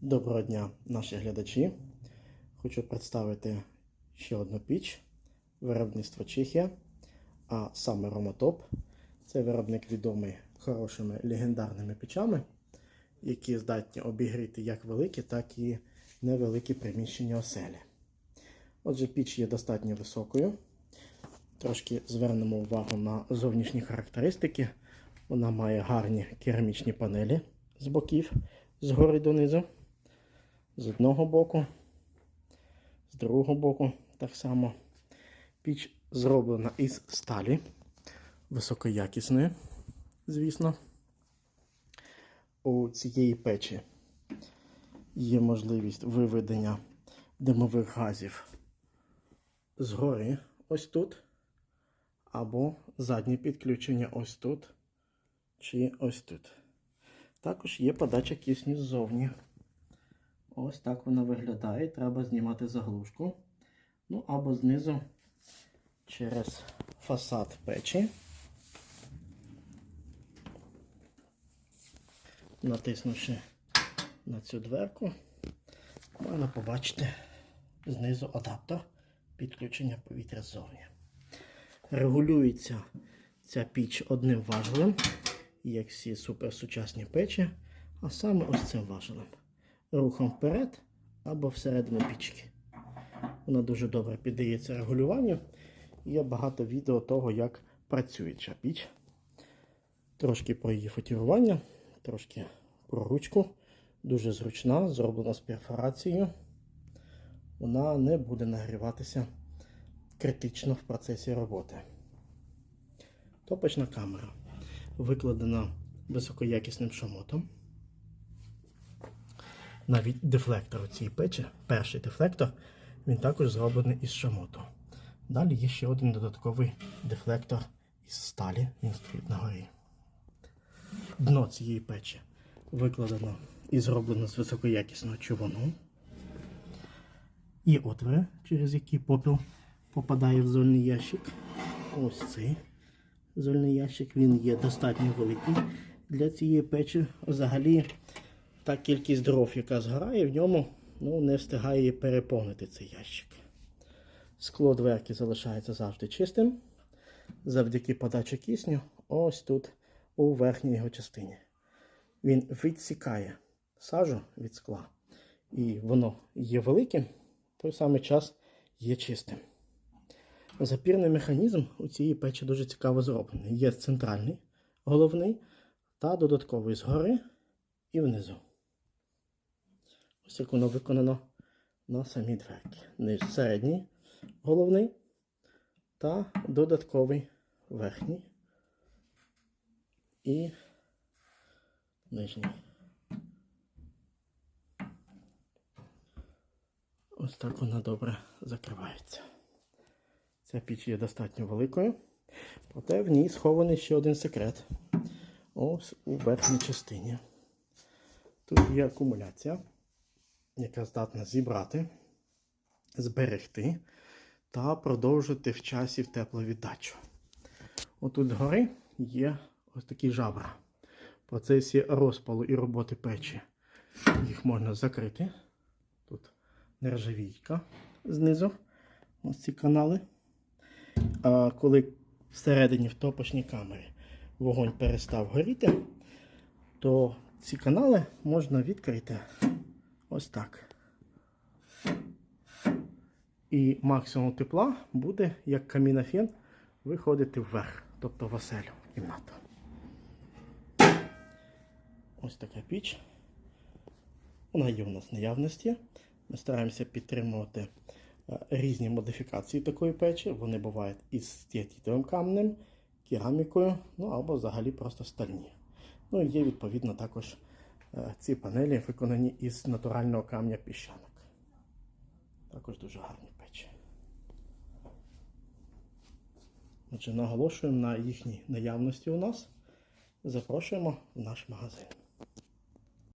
Доброго дня, наші глядачі. Хочу представити ще одну піч виробництва Чехія, а саме Ромотоп. Це виробник відомий хорошими легендарними печами, які здатні обігріти як великі, так і невеликі приміщення оселі. Отже, піч є достатньо високою. Трошки звернемо увагу на зовнішні характеристики. Вона має гарні керамічні панелі з боків, згори донизу. З одного боку, з другого боку так само. Піч зроблена із сталі, високоякісної, звісно. У цієї печі є можливість виведення димових газів згори, ось тут, або заднє підключення ось тут, чи ось тут. Також є подача кисню ззовні. Ось так вона виглядає. Треба знімати заглушку. Ну або знизу через фасад печі. Натиснувши на цю дверку, можна побачити знизу адаптер підключення повітря ззовні. Регулюється ця піч одним важелем, як всі суперсучасні печі, а саме ось цим важелем рухом вперед або всередину пічки. Вона дуже добре піддається регулюванню. Є багато відео того, як працює ця піч. Трошки про її фотірування, трошки про ручку. Дуже зручна, зроблена з перфорацією. Вона не буде нагріватися критично в процесі роботи. Топочна камера викладена високоякісним шамотом навіть дефлектор у цієї печі, перший дефлектор, він також зроблений із шамоту. Далі є ще один додатковий дефлектор із сталі, він стоїть на горі. Дно цієї печі викладено і зроблено з високоякісного човону. Є отвори, через які попіл попадає в зольний ящик. Ось цей зольний ящик, він є достатньо великий для цієї печі. Взагалі та кількість дров, яка згорає, в ньому ну, не встигає переповнити цей ящик. Скло дверки залишається завжди чистим. Завдяки подачі кисню, ось тут, у верхній його частині. Він відсікає сажу від скла. І воно є великим, той самий час є чистим. Запірний механізм у цієї печі дуже цікаво зроблений. Є центральний, головний та додатковий згори і внизу. Ось як воно виконано на самій дверці. Низ середній головний та додатковий верхній і нижній. Ось так вона добре закривається. Ця піч є достатньо великою, проте в ній схований ще один секрет. Ось у верхній частині. Тут є акумуляція яка здатна зібрати, зберегти та продовжити в часі в тепловіддачу. Отут згори є ось такі жабра. В процесі розпалу і роботи печі їх можна закрити. Тут нержавійка знизу. Ось ці канали. А коли всередині в топочній камері вогонь перестав горіти, то ці канали можна відкрити Ось так. І максимум тепла буде, як камінофен, виходити вверх, тобто в оселю в кімнату. Ось така піч. Вона є у нас наявності. Ми стараємося підтримувати е, різні модифікації такої печі. Вони бувають із стіатітовим камнем, керамікою, ну або взагалі просто стальні. Ну і є відповідно також ці панелі виконані із натурального камня піщанок. Також дуже гарні печі. Отже, наголошуємо на їхній наявності у нас. Запрошуємо в наш магазин.